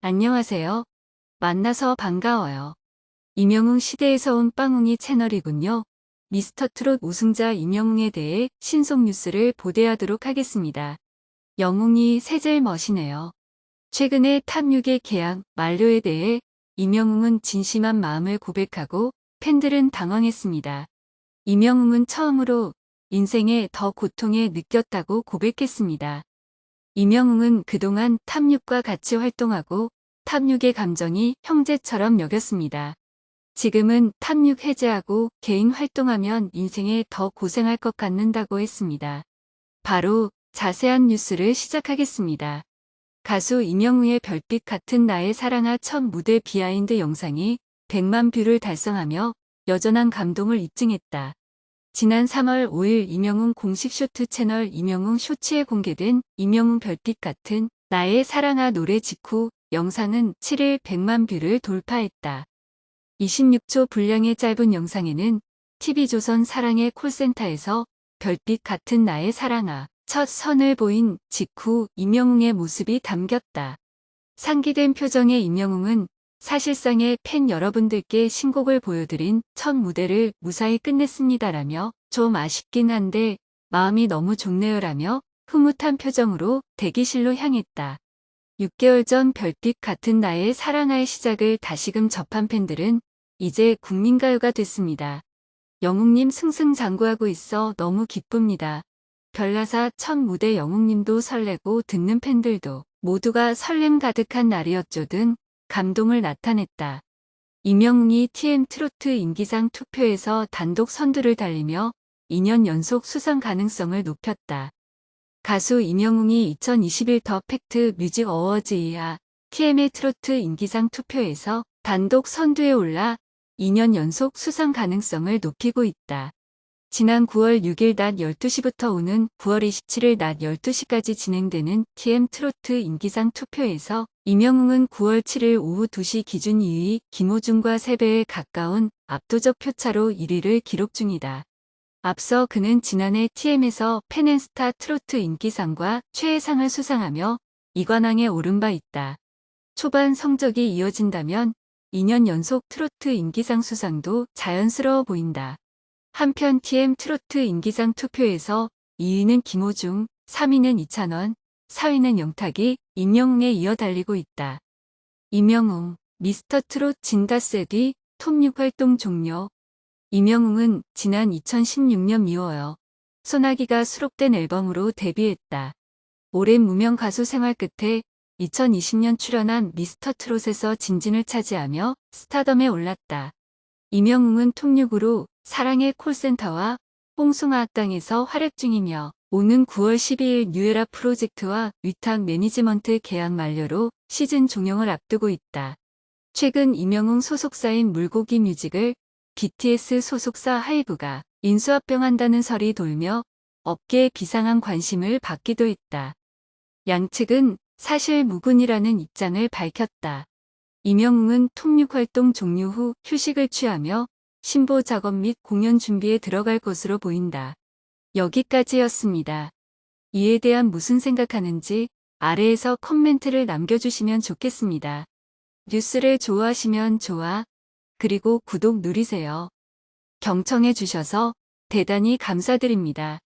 안녕하세요. 만나서 반가워요. 임영웅 시대에서 온 빵웅이 채널이군요. 미스터 트롯 우승자 임영웅에 대해 신속 뉴스를 보도하도록 하겠습니다. 영웅이 세젤 멋이네요. 최근에 탑6의 계약 만료에 대해 임영웅은 진심한 마음을 고백하고 팬들은 당황했습니다. 임영웅은 처음으로 인생에 더 고통에 느꼈다고 고백했습니다. 임영웅은 그동안 탑6과 같이 활동하고 탑6의 감정이 형제처럼 여겼습니다. 지금은 탑6 해제하고 개인 활동하면 인생에 더 고생할 것 같는다고 했습니다. 바로 자세한 뉴스를 시작하겠습니다. 가수 임영웅의 별빛 같은 나의 사랑아 첫 무대 비하인드 영상이 100만 뷰를 달성하며 여전한 감동을 입증했다. 지난 3월 5일 임영웅 공식 쇼트 채널 임영웅 쇼츠에 공개된 임영웅 별빛 같은 나의 사랑아 노래 직후 영상은 7일 100만 뷰를 돌파했다. 26초 분량의 짧은 영상에는 TV조선 사랑의 콜센터에서 별빛 같은 나의 사랑아 첫 선을 보인 직후 임영웅의 모습이 담겼다. 상기된 표정의 임영웅은 사실상의 팬 여러분들께 신곡을 보여드린 첫 무대를 무사히 끝냈습니다라며 좀 아쉽긴 한데 마음이 너무 좋네요라며 흐뭇한 표정으로 대기실로 향했다. 6개월 전 별빛 같은 나의 사랑아의 시작을 다시금 접한 팬들은 이제 국민가요가 됐습니다. 영웅님 승승장구하고 있어 너무 기쁩니다. 별나사 첫 무대 영웅님도 설레고 듣는 팬들도 모두가 설렘 가득한 날이었죠 등 감동을 나타냈다. 임영웅이 TM 트로트 인기상 투표에서 단독 선두를 달리며 2년 연속 수상 가능성을 높였다. 가수 임영웅이 2021 더 팩트 뮤직 어워즈 이하 TM의 트로트 인기상 투표에서 단독 선두에 올라 2년 연속 수상 가능성을 높이고 있다. 지난 9월 6일 낮 12시부터 오는 9월 27일 낮 12시까지 진행되는 TM 트로트 인기상 투표에서 임영웅은 9월 7일 오후 2시 기준 2위 김호중과 3배에 가까운 압도적 표차로 1위를 기록 중이다. 앞서 그는 지난해 TM에서 팬앤스타 트로트 인기상과 최애상을 수상하며 이관왕에 오른 바 있다. 초반 성적이 이어진다면 2년 연속 트로트 인기상 수상도 자연스러워 보인다. 한편 TM 트로트 인기상 투표에서 2위는 김호중, 3위는 이찬원, 4위는 영탁이 임영웅에 이어 달리고 있다. 임영웅, 미스터 트롯 진다세 뒤 톱6 활동 종료. 임영웅은 지난 2016년 미워요. 소나기가 수록된 앨범으로 데뷔했다. 오랜 무명 가수 생활 끝에 2020년 출연한 미스터 트롯에서 진진을 차지하며 스타덤에 올랐다. 임영웅은 톱6으로 사랑의 콜센터와 뽕숭아 땅에서 활약 중이며 오는 9월 12일 뉴에라 프로젝트와 위탁 매니지먼트 계약 만료로 시즌 종영을 앞두고 있다. 최근 임영웅 소속사인 물고기 뮤직을 BTS 소속사 하이브가 인수합병한다는 설이 돌며 업계에 비상한 관심을 받기도 했다. 양측은 사실 무근이라는 입장을 밝혔다. 임영웅은 톱6 활동 종료 후 휴식을 취하며 신보 작업 및 공연 준비에 들어갈 것으로 보인다. 여기까지였습니다. 이에 대한 무슨 생각하는지 아래에서 커멘트를 남겨주시면 좋겠습니다. 뉴스를 좋아하시면 좋아, 그리고 구독 누리세요. 경청해 주셔서 대단히 감사드립니다.